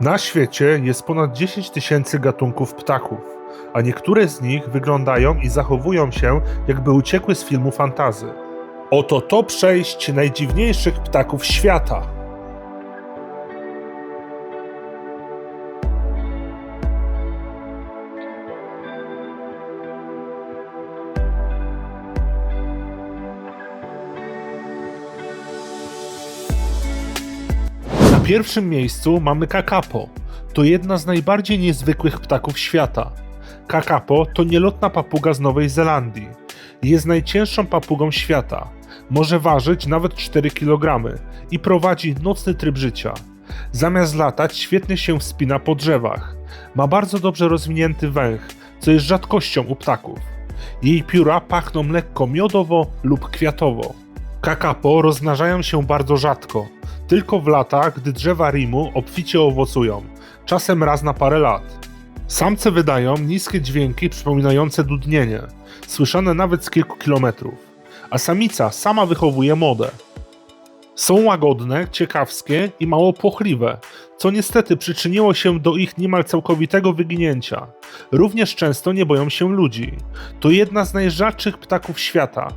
Na świecie jest ponad 10 tysięcy gatunków ptaków, a niektóre z nich wyglądają i zachowują się, jakby uciekły z filmu fantazy. Oto top 6 najdziwniejszych ptaków świata. Pierwszym miejscu mamy kakapo. To jedna z najbardziej niezwykłych ptaków świata. Kakapo to nielotna papuga z Nowej Zelandii. Jest najcięższą papugą świata. Może ważyć nawet 4 kg i prowadzi nocny tryb życia. Zamiast latać, świetnie się wspina po drzewach. Ma bardzo dobrze rozwinięty węch, co jest rzadkością u ptaków. Jej pióra pachną lekko miodowo lub kwiatowo. Kakapo rozmnażają się bardzo rzadko, tylko w latach, gdy drzewa Rimu obficie owocują, czasem raz na parę lat. Samce wydają niskie dźwięki przypominające dudnienie, słyszane nawet z kilku kilometrów, a samica sama wychowuje młodę. Są łagodne, ciekawskie i mało płochliwe, co niestety przyczyniło się do ich niemal całkowitego wyginięcia. Również często nie boją się ludzi. To jedna z najrzadszych ptaków świata.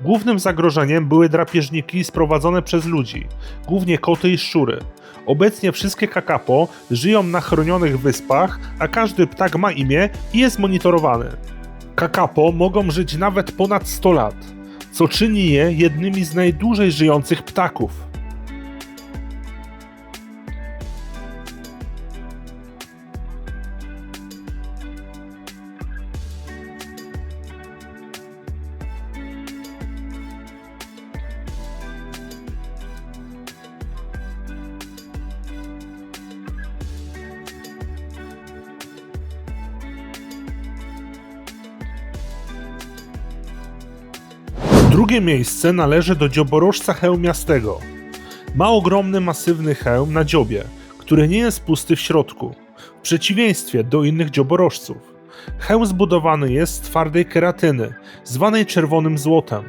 Głównym zagrożeniem były drapieżniki sprowadzone przez ludzi, głównie koty i szczury. Obecnie wszystkie kakapo żyją na chronionych wyspach, a każdy ptak ma imię i jest monitorowany. Kakapo mogą żyć nawet ponad 100 lat, co czyni je jednymi z najdłużej żyjących ptaków. Drugie miejsce należy do dzioborożca hełmiastego. Ma ogromny, masywny hełm na dziobie, który nie jest pusty w środku, w przeciwieństwie do innych dzioborożców. Hełm zbudowany jest z twardej keratyny, zwanej czerwonym złotem,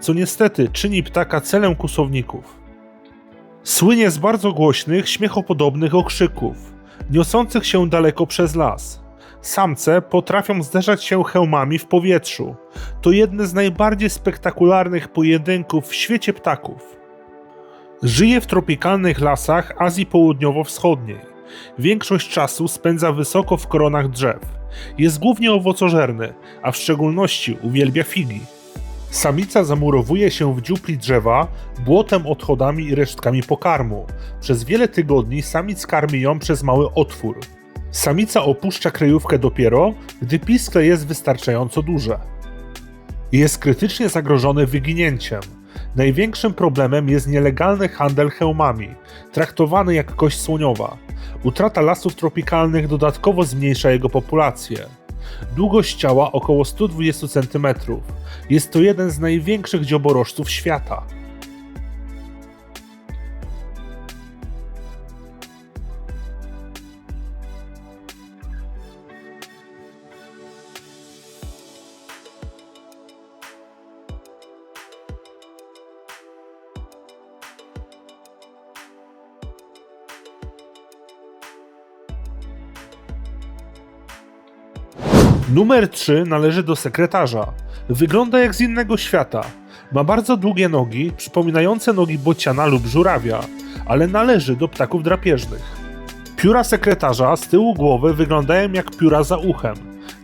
co niestety czyni ptaka celem kusowników. Słynie z bardzo głośnych, śmiechopodobnych okrzyków, niosących się daleko przez las. Samce potrafią zderzać się hełmami w powietrzu. To jedne z najbardziej spektakularnych pojedynków w świecie ptaków. Żyje w tropikalnych lasach Azji Południowo-Wschodniej. Większość czasu spędza wysoko w koronach drzew. Jest głównie owocożerny, a w szczególności uwielbia figi. Samica zamurowuje się w dziupli drzewa błotem, odchodami i resztkami pokarmu. Przez wiele tygodni samic karmi ją przez mały otwór. Samica opuszcza kryjówkę dopiero, gdy piskle jest wystarczająco duże. Jest krytycznie zagrożony wyginięciem. Największym problemem jest nielegalny handel hełmami, traktowany jak kość słoniowa. Utrata lasów tropikalnych dodatkowo zmniejsza jego populację. Długość ciała około 120 cm. Jest to jeden z największych dzioborożców świata. Numer 3 należy do sekretarza. Wygląda jak z innego świata. Ma bardzo długie nogi, przypominające nogi bociana lub żurawia, ale należy do ptaków drapieżnych. Pióra sekretarza z tyłu głowy wyglądają jak pióra za uchem.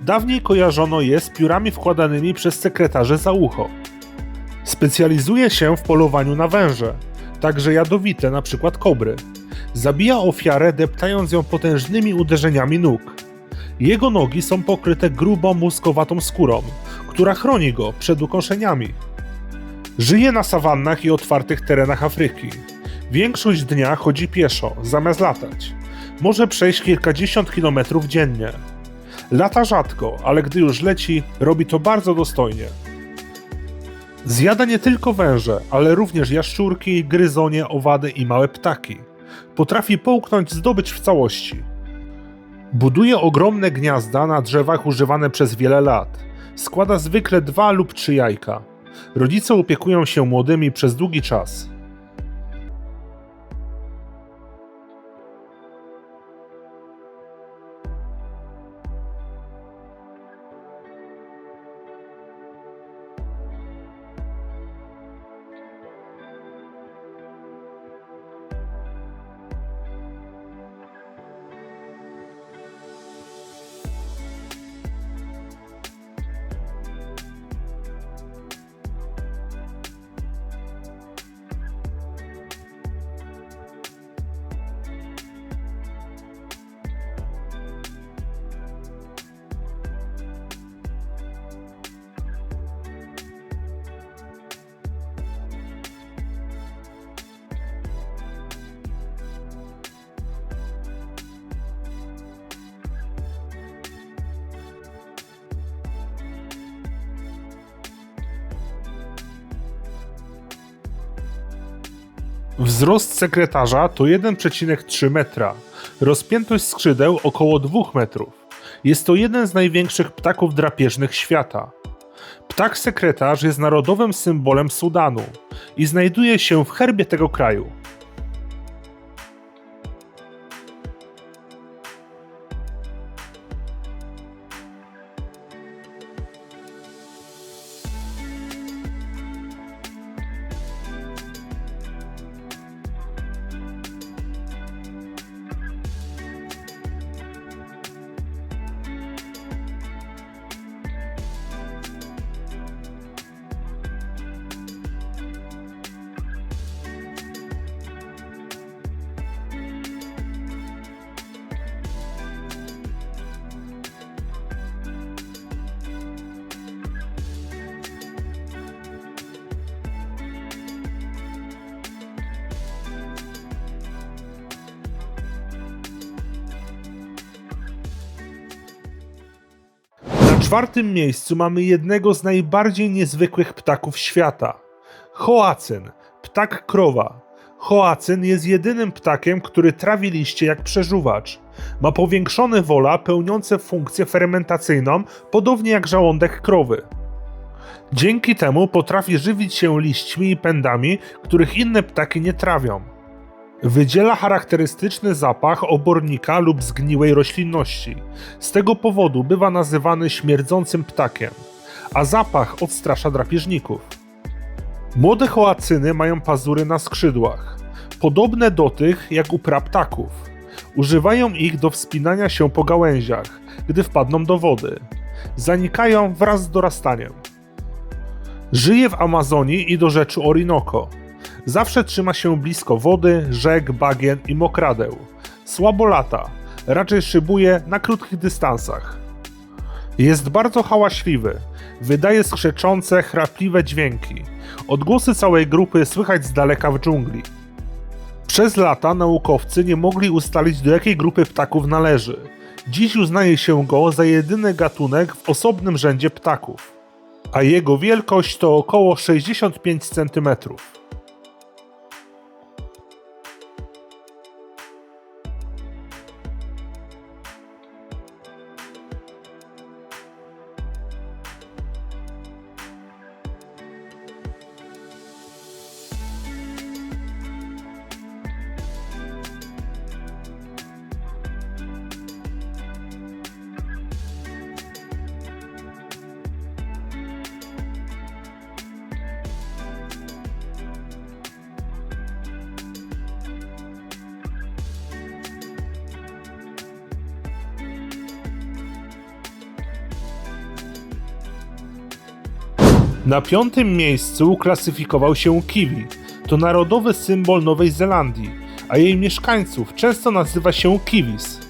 Dawniej kojarzono je z piórami wkładanymi przez sekretarze za ucho. Specjalizuje się w polowaniu na węże, także jadowite, np. kobry. Zabija ofiarę deptając ją potężnymi uderzeniami nóg. Jego nogi są pokryte grubą, muskowatą skórą, która chroni go przed ukoszeniami. Żyje na sawannach i otwartych terenach Afryki. Większość dnia chodzi pieszo, zamiast latać. Może przejść kilkadziesiąt kilometrów dziennie. Lata rzadko, ale gdy już leci, robi to bardzo dostojnie. Zjada nie tylko węże, ale również jaszczurki, gryzonie, owady i małe ptaki. Potrafi połknąć zdobycz w całości. Buduje ogromne gniazda na drzewach używane przez wiele lat. Składa zwykle dwa lub trzy jajka. Rodzice opiekują się młodymi przez długi czas. Wzrost sekretarza to 1,3 metra, rozpiętość skrzydeł około 2 metrów. Jest to jeden z największych ptaków drapieżnych świata. Ptak sekretarz jest narodowym symbolem Sudanu i znajduje się w herbie tego kraju. Na czwartym miejscu mamy jednego z najbardziej niezwykłych ptaków świata. Hoacyn, ptak krowa. Hoacyn jest jedynym ptakiem, który trawi liście jak przeżuwacz. Ma powiększone wola pełniące funkcję fermentacyjną, podobnie jak żołądek krowy. Dzięki temu potrafi żywić się liśćmi i pędami, których inne ptaki nie trawią. Wydziela charakterystyczny zapach obornika lub zgniłej roślinności. Z tego powodu bywa nazywany śmierdzącym ptakiem, a zapach odstrasza drapieżników. Młode hoacyny mają pazury na skrzydłach, podobne do tych jak u praptaków. Używają ich do wspinania się po gałęziach, gdy wpadną do wody. Zanikają wraz z dorastaniem. Żyje w Amazonii i do rzeczy Orinoco. Zawsze trzyma się blisko wody, rzek, bagien i mokradeł. Słabo lata, raczej szybuje na krótkich dystansach. Jest bardzo hałaśliwy, wydaje skrzeczące, chrapliwe dźwięki. Odgłosy całej grupy słychać z daleka w dżungli. Przez lata naukowcy nie mogli ustalić do jakiej grupy ptaków należy. Dziś uznaje się go za jedyny gatunek w osobnym rzędzie ptaków, a jego wielkość to około 65 cm. Na piątym miejscu uklasyfikował się kiwi. To narodowy symbol Nowej Zelandii, a jej mieszkańców często nazywa się kiwis.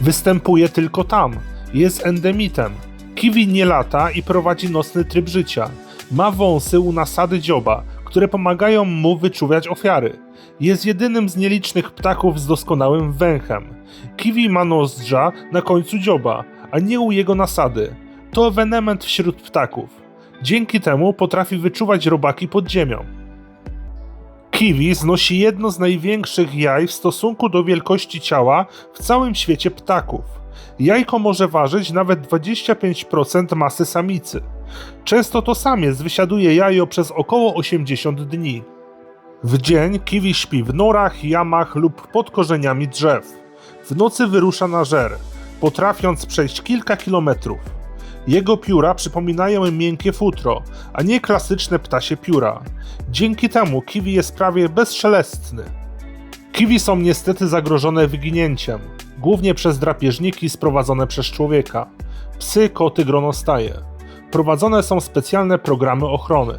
Występuje tylko tam, jest endemitem. Kiwi nie lata i prowadzi nocny tryb życia. Ma wąsy u nasady dzioba, które pomagają mu wyczuwać ofiary. Jest jedynym z nielicznych ptaków z doskonałym węchem. Kiwi ma nozdrza na końcu dzioba, a nie u jego nasady. To ewenement wśród ptaków. Dzięki temu potrafi wyczuwać robaki pod ziemią. Kiwi znosi jedno z największych jaj w stosunku do wielkości ciała w całym świecie ptaków. Jajko może ważyć nawet 25% masy samicy. Często to samiec wysiaduje jajo przez około 80 dni. W dzień kiwi śpi w norach, jamach lub pod korzeniami drzew. W nocy wyrusza na żer, potrafiąc przejść kilka kilometrów. Jego pióra przypominają miękkie futro, a nie klasyczne ptasie pióra. Dzięki temu kiwi jest prawie bezszelestny. Kiwi są niestety zagrożone wyginięciem, głównie przez drapieżniki sprowadzone przez człowieka. Psy, koty, gronostaje. Prowadzone są specjalne programy ochrony.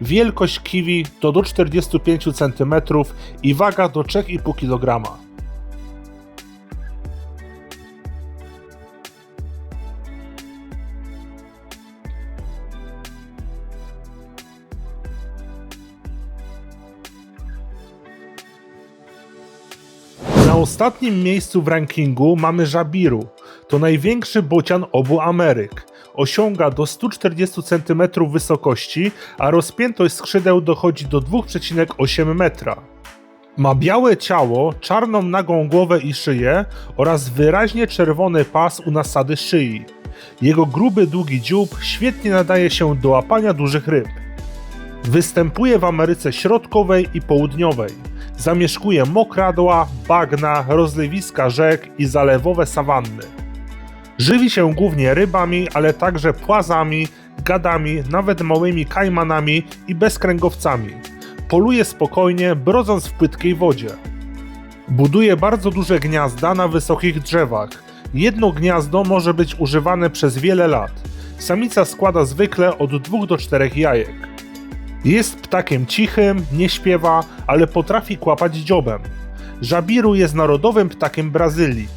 Wielkość kiwi to do 45 cm i waga do 3,5 kg. Ostatnim miejscu w rankingu mamy żabiru. To największy bocian obu Ameryk. Osiąga do 140 cm wysokości, a rozpiętość skrzydeł dochodzi do 2,8 metra. Ma białe ciało, czarną nagą głowę i szyję oraz wyraźnie czerwony pas u nasady szyi. Jego gruby, długi dziób świetnie nadaje się do łapania dużych ryb. Występuje w Ameryce Środkowej i Południowej. Zamieszkuje mokradła, bagna, rozlewiska rzek i zalewowe sawanny. Żywi się głównie rybami, ale także płazami, gadami, nawet małymi kajmanami i bezkręgowcami. Poluje spokojnie, brodząc w płytkiej wodzie. Buduje bardzo duże gniazda na wysokich drzewach. Jedno gniazdo może być używane przez wiele lat. Samica składa zwykle od 2 do 4 jajek. Jest ptakiem cichym, nie śpiewa, ale potrafi kłapać dziobem. Żabiru jest narodowym ptakiem Brazylii.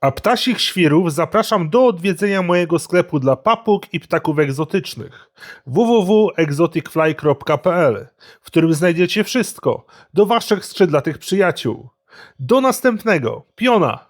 A ptasich świrów zapraszam do odwiedzenia mojego sklepu dla papug i ptaków egzotycznych www.exoticfly.pl, w którym znajdziecie wszystko do waszych skrzydlatych przyjaciół. Do następnego. Piona!